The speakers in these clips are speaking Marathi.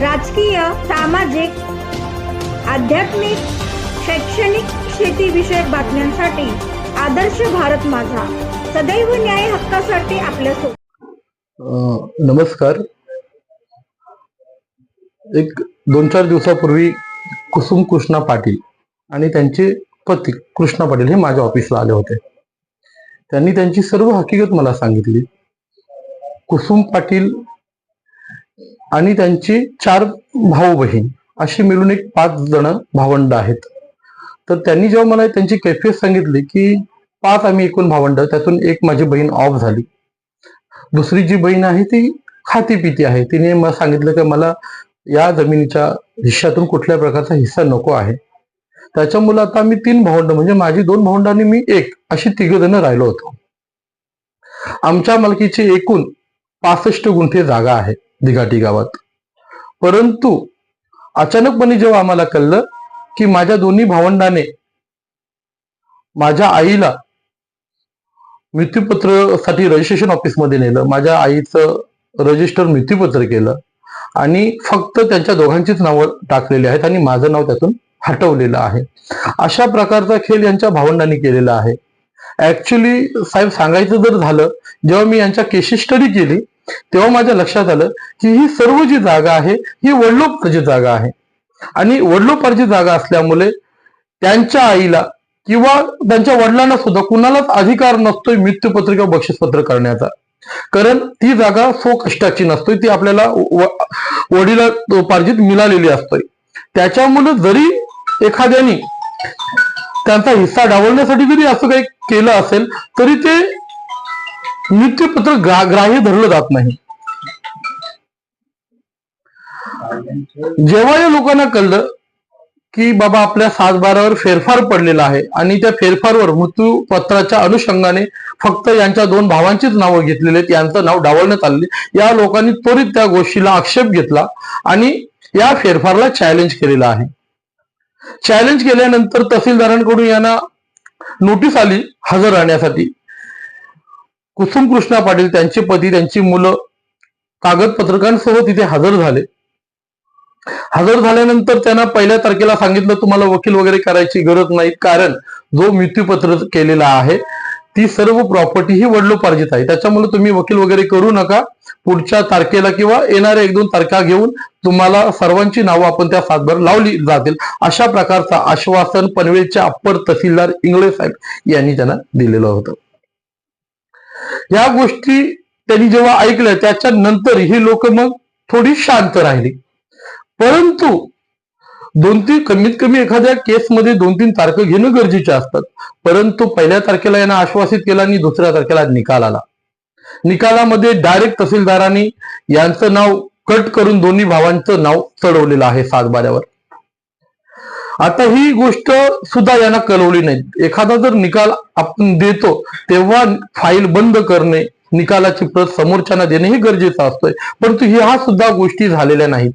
राजकीय सामाजिक आध्यात्मिक शैक्षणिक शेतीविषयक बातम्यांसाठी आदर्श भारत माझा. सदैव न्याय हक्कासाठी आपल्यासोबत नमस्कार. एक दोन चार दिवसापूर्वी कुसुम कृष्णा पाटील आणि त्यांचे पती कृष्णा पाटील हे माझ्या ऑफिसला आले होते. त्यांनी त्यांची सर्व हकीकत मला सांगितली. कुसुम पाटील आणि त्यांची चार भाऊ बहीण अशी मिळून एक पाच जण भावंड आहेत. तर त्यांनी जेव्हा मला त्यांची कैफियत सांगितली की पाच आम्ही एकूण भावंड त्यातून एक माझी बहीण ऑफ झाली. दुसरी जी बहीण आहे ती खाती पिती आहे. तिने मला सांगितलं की मला या जमिनीच्या हिश्श्यातून कुठल्या प्रकारचा हिस्सा नको आहे. त्याच्यामुळे आता आम्ही तीन भावंड म्हणजे माझी दोन भावंड आणि मी एक अशी तिघ जण राहिलो होतो. आमच्या मालकीची एकूण पासष्ट गुंठे जागा आहे दिघाटी गावात. परंतु अचानकपणे जेव्हा आम्हाला कळलं की माझ्या दोन्ही भावंडाने माझ्या आईला मृत्यूपत्रासाठी रजिस्ट्रेशन ऑफिसमध्ये नेलं माझ्या आईचं रजिस्टर मृत्यूपत्र केलं आणि फक्त त्यांच्या दोघांचीच नावं टाकलेली आहेत आणि माझं नाव त्यातून हटवलेलं आहे. अशा प्रकारचा खेळ यांच्या भावंडांनी केलेला आहे. ऍक्च्युली साहेब सांगायचं जर झालं जेव्हा मी यांच्या केसेस स्टडी केली तेव्हा माझ्या लक्षात आलं की ही सर्व जी जागा आहे ही वडलोपार्जित जागा आहे. आणि वडलोपार्जित जागा असल्यामुळे त्यांच्या आईला किंवा त्यांच्या वडिलांना सुद्धा कुणालाच अधिकार नसतोय मृत्यूपत्र किंवा बक्षीसपत्र करण्याचा. कारण ती जागा सो कष्टाची नसतोय ती आपल्याला व- वडिला मिळालेली असतोय. त्याच्यामुळे जरी एखाद्याने त्यांचा हिस्सा डावलण्यासाठी जरी असं काही केलं असेल तरी ते नित्यपत्र ग्रा ग्राह्य धरलं जात नाही. जेव्हा या लोकांना कळलं की बाबा आपल्या सातबारावर फेरफार पडलेला आहे आणि त्या फेरफारवर मृत्यूपत्राच्या अनुषंगाने फक्त यांच्या दोन भावांचीच नावं घेतलेली आहेत यांचं नाव डावलण्यात आलेले या लोकांनी त्वरित त्या गोष्टीला आक्षेप घेतला आणि या फेरफारला चॅलेंज केलेला आहे. चॅलेंज केल्यानंतर तहसीलदारांकडून यांना नोटीस आली हजर राहण्यासाठी. कुसुम कृष्णा पाटील त्यांचे पती त्यांची मुलं कागदपत्रकांसह तिथे हजर झाले. हजर झाल्यानंतर त्यांना पहिल्या तारखेला सांगितलं तुम्हाला वकील वगैरे करायची गरज नाही कारण जो मृत्यूपत्र केलेला आहे ती सर्व प्रॉपर्टी ही वडलोपार्जित आहे. त्याच्यामुळे तुम्ही वकील वगैरे करू नका. पुढच्या तारखेला किंवा येणाऱ्या एक दोन तारखा घेऊन तुम्हाला सर्वांची नावं आपण त्या सातभर लावली जातील. अशा प्रकारचं आश्वासन पनवेलच्या अप्पर तहसीलदार इंगळे साहेब यांनी त्यांना दिलेलं होतं. या गोष्टी त्यांनी जेव्हा ऐकल्या त्याच्या नंतर ही लोक मग थोडी शांत राहिली. परंतु दोन तीन कमीत कमी एखाद्या केसमध्ये दोन तीन तारखा घेणं गरजेचे असतात. परंतु पहिल्या तारखेला यांना आश्वासित केलं आणि दुसऱ्या तारखेला निकाल आला. निकालामध्ये डायरेक्ट तहसीलदारांनी यांचं नाव कट करून दोन्ही भावांचं नाव चढवलेलं आहे सातबाऱ्यावर. आता ही गोष्ट सुद्धा यांना कळवली नाही. एखादा जर निकाल आपण देतो तेव्हा फाईल बंद करणे निकालाची प्रत समोरच्यांना देणे हे गरजेचं असतंय. परंतु ह्या सुद्धा गोष्टी झालेल्या नाहीत.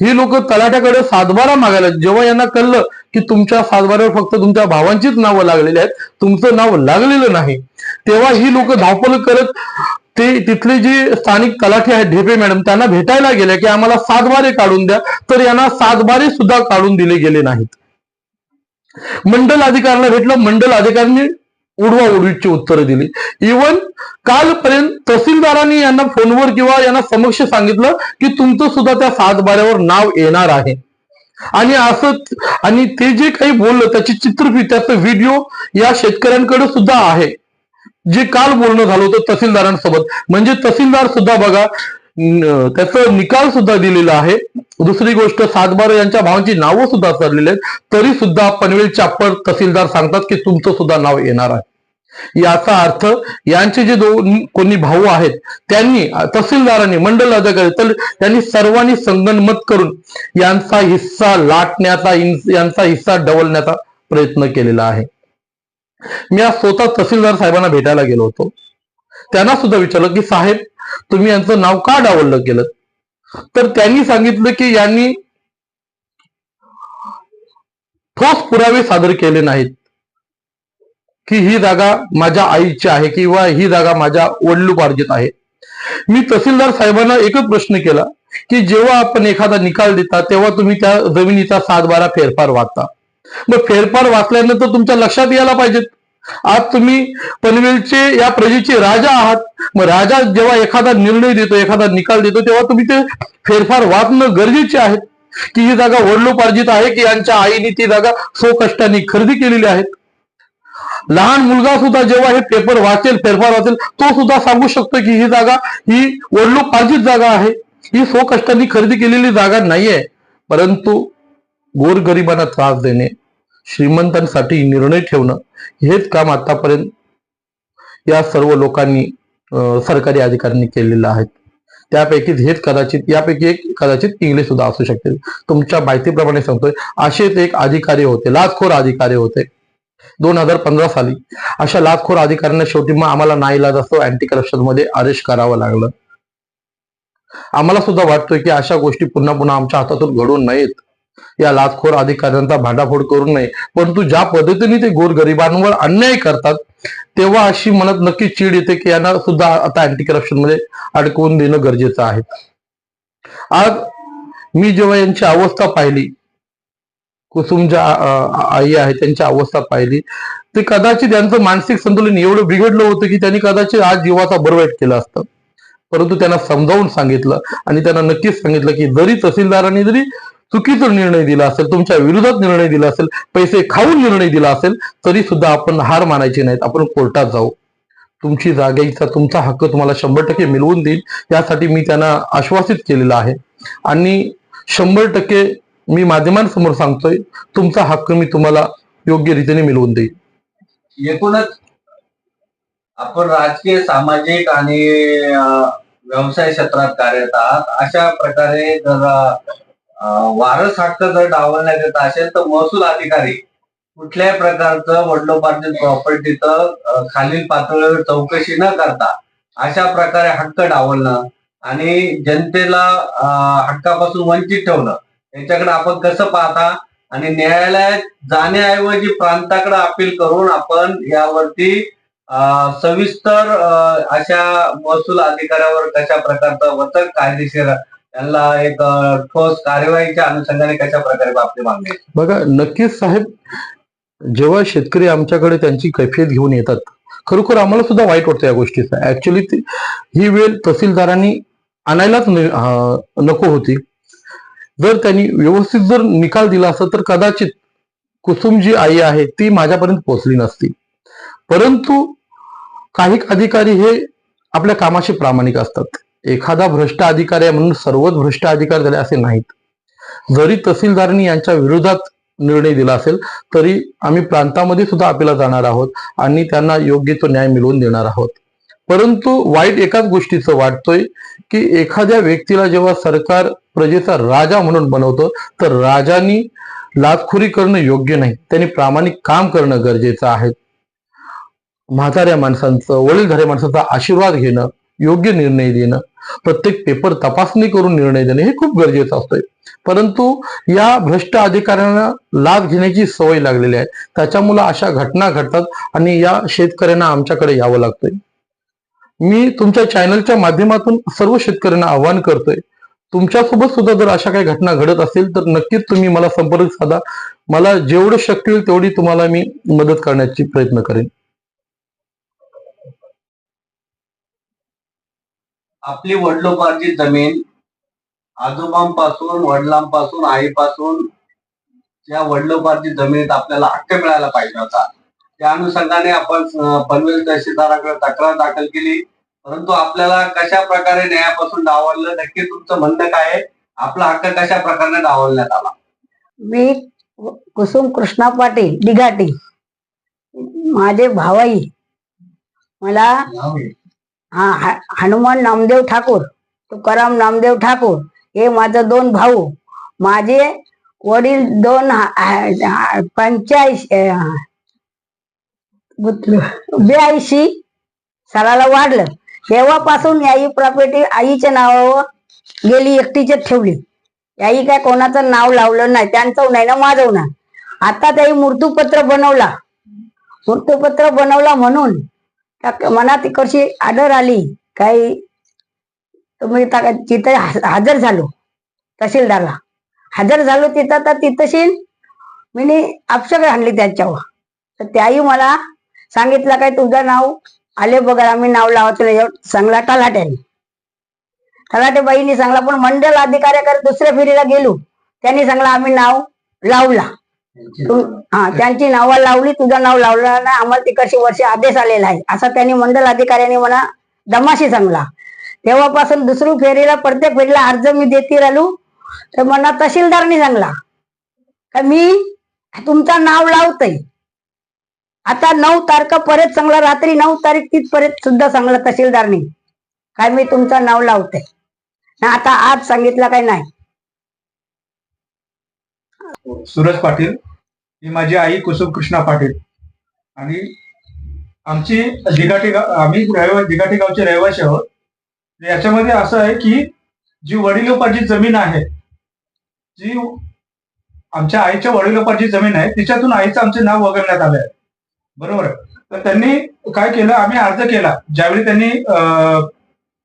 ही लोक तलाट्याकडे सातबारा मागायला जेव्हा यांना कळलं की तुमच्या सातबाऱ्यावर फक्त तुमच्या भावांचीच नावं लागलेली आहेत तुमचं नाव लागलेलं नाही तेव्हा ही लोक धावपळ करत ते तिथले जे स्थानिक तलाठी आहेत ढेपे मॅडम त्यांना भेटायला गेले की आम्हाला सातबारे काढून द्या तर यांना सातबारे सुद्धा काढून दिले गेले नाहीत. मंडल अधिकाऱ्यांना भेटलं मंडल अधिकाऱ्यांनी उडवा उडवीची उत्तरं दिली. इवन कालपर्यंत तहसीलदारांनी यांना फोनवर किंवा यांना समक्ष सांगितलं की तुमचं सुद्धा त्या सातबाऱ्यावर नाव येणार आहे. आणि असं आणि ते जे काही बोललं त्याची चित्रफित त्याचा व्हिडिओ या शेतकऱ्यांकडे सुद्धा आहे. जे काल बोलणं झालं होतं तहसीलदारांसोबत. म्हणजे तहसीलदार सुद्धा बघा त्याचा निकाल सुद्धा दिलेला आहे. दुसरी गोष्ट सातबारा यांच्या भावांची नावं सुद्धा चढलेली आहेत. तरी सुद्धा पनवेल अप्पर तहसीलदार सांगतात की तुमचं सुद्धा नाव येणार आहे. याचा अर्थ यांचे जे दोन कोणी भाऊ आहेत त्यांनी तहसीलदारांनी मंडल अधिकारी तर त्यांनी सर्वांनी संगनमत करून यांचा हिस्सा लाटण्याचा यांचा हिस्सा डवलण्याचा प्रयत्न केलेला आहे. मी आज स्वतः तहसीलदार साहेबांना भेटायला गेलो होतो. त्यांना सुद्धा विचारलं की साहेब तुम्ही यांचं नाव का डावललं गेलं तर त्यांनी सांगितलं की यांनी ठोस पुरावे सादर केले नाहीत. की ही जागा माझ्या आईची आहे किंवा ही जागा माझ्या वडिलोपार्जित आहे. मी तहसीलदार साहेबांना एकच प्रश्न केला की जेव्हा आपण एखादा निकाल देता तेव्हा तुम्ही त्या जमिनीचा सात बारा फेरफार वाचता मग फेरफार वाचल्यानंतर तुमच्या लक्षात यायला पाहिजेत. आज तुम्ही पनवेलचे या प्रजेचे राजा आहात. मग राजा जेव्हा एखादा निर्णय देतो एखादा निकाल देतो तेव्हा तुम्ही ते फेरफार वाचणं गरजेचे आहे. की ही जागा वडलोपार्जित आहे की यांच्या आईने ती जागा स्वकष्टाने खरेदी केलेली आहे. लहान मुलगा सुद्धा जेव्हा हे पेपर वाचेल फेरफार वाचेल तो सुद्धा सांगू शकतो की ही जागा ही वडलोपार्जित जागा आहे. ही स्वकष्टाने खरेदी केलेली जागा नाहीये. परंतु गोरगरिबांना त्रास देणे श्रीमंतांसाठी निर्णय ठेवणं हेच काम आतापर्यंत या सर्व लोकांनी सरकारी अधिकाऱ्यांनी केलेलं आहे. त्यापैकी हेच कदाचित यापैकी एक कदाचित इंग्लिश सुद्धा असू शकतील तुमच्या माहितीप्रमाणे सांगतोय असेच एक अधिकारी होते लाचखोर अधिकारी होते. दोन हजार पंधरा साली अशा लाचखोर अधिकाऱ्यांना शेवटी मग आम्हाला नाईलाज असतो अँटी करप्शनमध्ये अरेस्ट करावं लागलं. आम्हाला सुद्धा वाटतोय की अशा गोष्टी पुन्हा पुन्हा आमच्या हातातून घडू नयेत या लाचखोर अधिकाऱ्यांचा भांडाफोड करू नये. परंतु ज्या पद्धतीने ते गोरगरिबांवर अन्याय करतात तेव्हा अशी मनात नक्की चीड येते की यांना सुद्धा आता अँटी करप्शनमध्ये अडकवून देणं गरजेचं आहे. आज मी जेव्हा यांची अवस्था पाहिली कुसुम ज्या आई आहे त्यांची अवस्था पाहिली ते कदाचित यांचं मानसिक संतुलन एवढं बिघडलं होतं की त्यांनी कदाचित आज जीवाचा बरवाईट केलं असतं. परंतु त्यांना समजावून सांगितलं आणि त्यांना नक्कीच सांगितलं की जरी तहसीलदारांनी जरी चुकीचा निर्णय दिला असेल तुमच्या विरोधात निर्णय दिला असेल पैसे खाऊन निर्णय दिला असेल तरी सुद्धा आपण हार मानायची नाहीत आपण कोर्टात जाऊ. तुमची जागेचा तुमचा हक्क तुम्हाला शंभर टक्के मिळवून देईल यासाठी मी त्यांना आश्वासित केलेलं आहे. आणि शंभर टक्के मी माध्यमांसमोर सांगतोय तुमचा हक्क मी तुम्हाला योग्य रीतीने मिळवून देईल एकूणच आपण राजकीय सामाजिक आणि व्यवसाय क्षेत्रात कार्यरत आहात अशा प्रकारे जर वारस हक्क जर डावलण्यात येत असेल तर महसूल अधिकारी कुठल्याही प्रकारचं वडिलोपार्जित प्रॉपर्टीचं खालील पातळीवर चौकशी न करता अशा प्रकारे हक्क डावलणं आणि जनतेला हक्कापासून वंचित ठेवणं याच्याकडे आपण कसं पाहता आणि न्यायालयात जाण्याऐवजी प्रांताकडे अपील करून आपण यावरती सविस्तर अशा महसूल अधिकाऱ्यावर कशा प्रकारचं वचक कायदेशीर त्यांना एक ठोस कार्यवाहीच्या अनुषंगाने कशा प्रकारे आपली मागणी बघा नक्कीच साहेब जेव्हा शेतकरी आमच्याकडे त्यांची कैफियत घेऊन येतात खरोखर आम्हाला सुद्धा वाईट वाटतं या गोष्टीचा. ऍक्च्युली ही वेळ तहसीलदारांनी आणायलाच नको होती. जर त्यांनी व्यवस्थित जर निकाल दिला असता तर कदाचित कुसुम जी आई आहे ती माझ्यापर्यंत पोहोचली नसती. परंतु काही अधिकारी हे आपल्या कामाशी प्रामाणिक असतात. एखादा भ्रष्ट अधिकारी आहे म्हणून सर्वच भ्रष्ट अधिकारी झाले असे नाहीत. जरी तहसीलदारांनी यांच्या विरोधात निर्णय दिला असेल तरी आम्ही प्रांतामध्ये सुद्धा अपिला जाणार आहोत आणि त्यांना योग्य तो न्याय मिळवून देणार आहोत. परंतु वाईट एकाच गोष्टीचं वाटतोय की एखाद्या व्यक्तीला जेव्हा सरकार प्रजेचा राजा म्हणून बनवतं तर राजांनी लाचखोरी करणं योग्य नाही. त्यांनी प्रामाणिक काम करणं गरजेचं आहे. म्हाताऱ्या माणसांचं वडीलधाऱ्या माणसाचा आशीर्वाद घेणं योग्य निर्णय देणं प्रत्येक पेपर तपासणी करून निर्णय देणे हे खूप गरजेचं असतंय. परंतु या भ्रष्ट अधिकाऱ्यांना लाच घेण्याची सवय लागलेली आहे. त्याच्यामुळे अशा घटना घडतात आणि या शेतकऱ्यांना आमच्याकडे यावं लागतंय. मी तुमच्या चॅनलच्या माध्यमातून सर्व शेतकऱ्यांना आवाहन करतोय. तुमच्यासोबत सुद्धा जर अशा काही घटना घडत असेल तर नक्कीच तुम्ही मला संपर्क साधा. मला जेवढं शक्य होईल तेवढी तुम्हाला मी मदत करण्याची प्रयत्न करेन. आपली वडिलोपार्जित जमीन आजोबांपासून वडिलांपासून आईपासून या वडिलोपार्जित जमिनीत आपल्याला हक्क मिळायला पाहिजे होता. त्या अनुषंगाने आपण पनवेल तहसीलदाराकडे तक्रार दाखल केली. परंतु आपल्याला कशा प्रकारे न्यायापासून डावललं नक्की तुमचं म्हणणं काय आहे? आपला हक्क कशा प्रकारे डावलण्यात आला? मी कुसुम कृष्णा पाटील दिघाटी माझे भावाई. मला हा हनुमान नामदेव ठाकूर तुकाराम नामदेव ठाकूर हे माझं दोन भाऊ. माझे वडील दोन पंच्याऐंशी ब्याऐंशी सालाला वाढलं. तेव्हापासून याही प्रॉपर्टी आईच्या नावावर गेली एकटीच ठेवली. याई काय कोणाचं नाव लावलं नाही त्यांचं नाही ना माझं नाही. आता त्याही मृत्यूपत्र बनवला. मृत्यूपत्र बनवला म्हणून त्या- मनात तिकडची आदर आली काही तर मी तिथे हजर झालो तहसीलदारला. हजर झालो तिथं तर तिथशील मी अपशक आणली त्यांच्यावर. तर त्याही मला सांगितलं काय तुझं नाव आले बघा आम्ही नाव लावतो नाही सांगला तलाट्याने. तलाटे बाईनी सांगला पण मंडल अधिकाऱ्याकडे दुसऱ्या फेरीला गेलो त्यांनी सांगला आम्ही नाव लावला. हा त्यांची नावं लावली तुझं नाव लावलं नाही आम्हाला तिकडची वर्ष आदेश आलेला आहे. असा त्यांनी मंडल अधिकाऱ्याने मला दमाशी सांगला. तेव्हापासून दुसरी फेरीला प्रत्येक फेरीला अर्ज मी देते राहिलो. तर मला तहसीलदारनी सांगला. का मी तुमचं नाव लावतय. आता नऊ तारखा परत सांगला रात्री नऊ तारीख तिथपर्यंत सुद्धा सांगला तहसीलदारनी. काय मी तुमचं नाव लावतय. ना आता आज सांगितलं काय नाही. सुरज पाटील ही माझी आई कुसुम कृष्णा पाटील. आणि आमची दिघाटी गाव आम्ही रहिवा दिघाटी गावचे रहिवासी आहोत. याच्यामध्ये असं आहे की जी वडिलोपाची जमीन आहे जी आमच्या आईच्या वडिलोपाची जमीन आहे तिच्यातून आईचं आमचे नाव वगळण्यात आलं आहे. बरोबर? तर त्यांनी काय केलं? आम्ही अर्ज केला. ज्यावेळी त्यांनी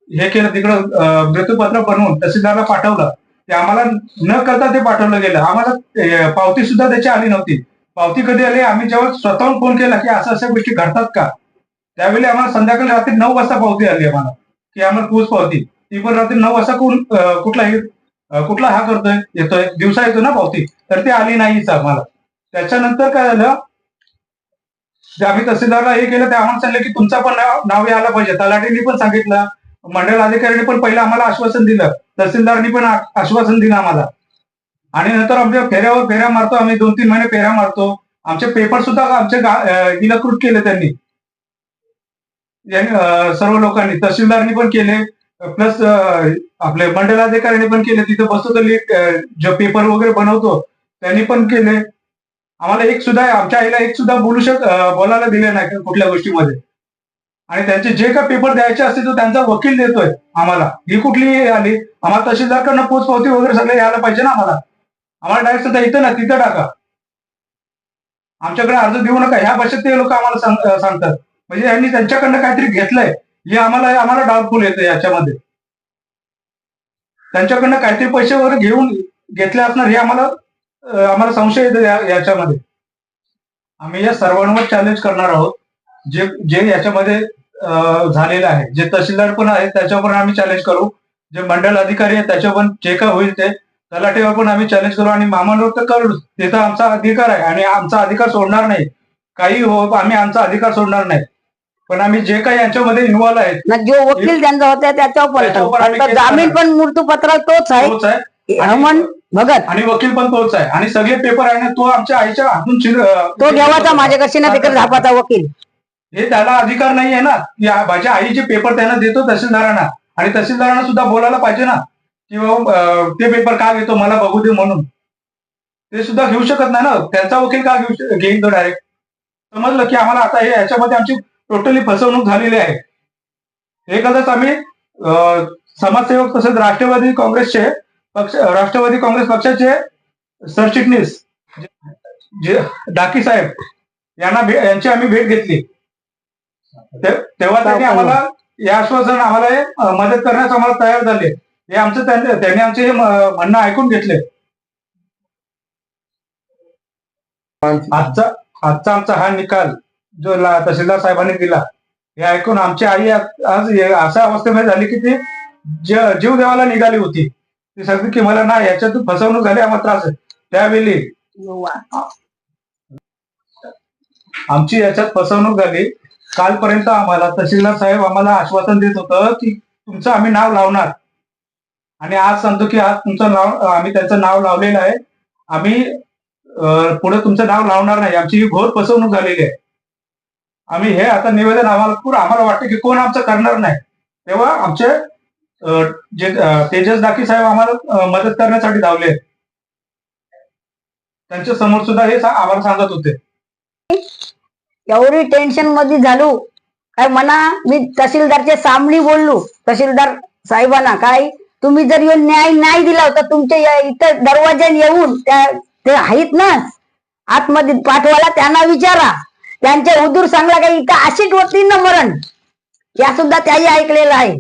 हे केलं तिकडं मृत्यूपत्र बनवून तहसीलदारला पाठवलं. ते आम्हाला न करता ते पाठवलं गेलं. आम्हाला पावती सुद्धा त्याची आली नव्हती. पावती कधी आली? आम्ही जेव्हा स्वतःहून फोन केला की असं अशा गोष्टी घडतात का? त्यावेळी आम्हाला संध्याकाळी रात्री नऊ वाजता पावती आली आम्हाला की आम्हाला पोच पावती. ती पण रात्री नऊ वाजता कोण कुठला हे- कुठला हा करतोय येतोय दिवसा येतो ना पावती तर ती आली नाहीच आम्हाला. त्याच्यानंतर काय झालं? जे आम्ही तहसीलदारला हे केलं ते आम्हाला सांगितलं की तुमचा पण नाव यायला पाहिजे. तलाठींनी पण सांगितलं. मंडळ अधिकाऱ्यांनी पण पहिलं आम्हाला आश्वासन दिलं. तहसीलदारनी पण आश्वासन दिलं आम्हाला. आणि नंतर आमच्या फेऱ्यावर फेऱ्या मारतो आम्ही दोन तीन महिने फेऱ्या मारतो. आमचे पेपर सुद्धा आमचे इलकृत केले त्यांनी. सर्व लोकांनी तहसीलदारनी पण केले. प्लस आपले मंडलाधिकाऱ्यांनी पण केले. तिथे बसतो तर जो जे पेपर वगैरे बनवतो त्यांनी पण केले. आम्हाला एक सुद्धा आमच्या आईला एक सुद्धा बोलू शक बोलायला दिले नाही कुठल्या गोष्टीमध्ये. आणि त्यांचे जे काय पेपर द्यायचे असते तो त्यांचा वकील देतोय आम्हाला. ही कुठली आली. आम्हाला तहसीलदारकडनं पोचपावती वगैरे सगळे यायला पाहिजे ना आम्हाला. आम्हाला डायरेक्ट सध्या इथं ना तिथं टाका. आमच्याकडे अर्ज देऊ नका. ह्या भाषेत ते लोक आम्हाला सांगतात. म्हणजे यांनी त्यांच्याकडनं काहीतरी घेतलंय. हे आम्हाला आम्हाला डाऊटफुल येतं याच्यामध्ये. त्यांच्याकडनं काहीतरी पैसे वगैरे घेऊन घेतले असणार हे आम्हाला आम्हाला संशय येतो याच्यामध्ये. आम्ही या सर्वांवर चॅलेंज करणार आहोत. जे जे याच्यामध्ये झालेलं आहे. जे तहसीलदार पण आहेत त्याच्यावर आम्ही चॅलेंज करू. जे मंडळ अधिकारी आहेत त्याच्यावर पण जे काय होईल ते तलाठीवर पण आम्ही चॅलेंज करू आणि मामांवर तर करू. ते तर आमचा अधिकार आहे आणि आमचा अधिकार सोडणार नाही. काही हो आम्ही आमचा अधिकार सोडणार नाही. पण आम्ही जे काही यांच्यामध्ये इन्व्हॉल्व आहेत ना जो वकील त्यांचा होता त्याच्यावर जामीन. पण मृत्यूपत्र तोच आहे. आहे. भगत. आणि वकील पण तोच आहे. आणि सगळे पेपर आहे ना तो आमच्या आईच्या हातून तो घेवाचा माझ्याकडशी ना तिकडे झापाचा वकील. हे त्याला अधिकार नाही आहे ना. या माझ्या आईचे पेपर त्यांना देतो तहसीलदारांना. आणि तहसीलदारांना सुद्धा बोलायला पाहिजे ना. की बाबा, ते पेपर का घेतो मला बघू दे म्हणून. ते सुद्धा घेऊ शकत नाही ना. त्यांचा वकील का घेऊ घेईन घेईल तो डायरेक्ट समजलं की आम्हाला आता हे याच्यामध्ये आमची टोटली फसवणूक झालेली आहे. हे कदाच आम्ही समाजसेवक तसेच राष्ट्रवादी काँग्रेसचे पक्ष राष्ट्रवादी काँग्रेस पक्षाचे सरचिटणीस जे डाकी साहेब यांना यांची आम्ही भेट घेतली. तेव्हा त्यांनी आम्हाला हे आश्वासन आम्हाला हे, मदत करण्यास आम्हाला तयार झाले. हे आमचं त्यांनी आमचे हे म्हणणं ऐकून घेतले. आजचा आजचा आमचा हा निकाल जो तहसीलदार साहेबांनी दिला हे ऐकून आमची आई आज आज अशा अवस्थेमध्ये झाली की ती ज- जीव देवाला निघाली होती. ती सांगते की मला ना याच्यातून फसवणूक झाली आम्हाला त्रास आहे. त्यावेळी आमची याच्यात फसवणूक झाली. कालपर्यंत आम्हाला तहसीलदार साहेब आम्हाला आश्वासन देत होतं की तुमचं आम्ही नाव लावणार. आणि आज सांगतो की आज तुमचं नाव आम्ही त्यांचं नाव लावलेलं आहे. आम्ही पुढे तुमचं नाव लावणार नाही. आमची ही घोर फसवणूक झालेली आहे. आम्ही हे आता निवेदन आम्हाला पुढे आम्हाला वाटतं की कोण आमचं करणार नाही. तेव्हा आमचे जे तेजस डाकी साहेब आम्हाला मदत करण्यासाठी धावले त्यांच्यासमोर सुद्धा हे आम्हाला सांगत होते. एवढी टेन्शनमध्ये झालो. काय म्हणा मी तहसीलदारच्या सामनी बोललो. तहसीलदार साहेबांना काय तुम्ही जर येऊन न्याय नाही दिला होता तुमच्या इथं दरवाज्याने येऊन त्या ते आहेत ना? आतमध्ये पाठवायला त्यांना विचारा. त्यांच्या उदूर सांगला काही इथं अशीच होती ना मरण. या सुद्धा त्याही ऐकलेलं आहे.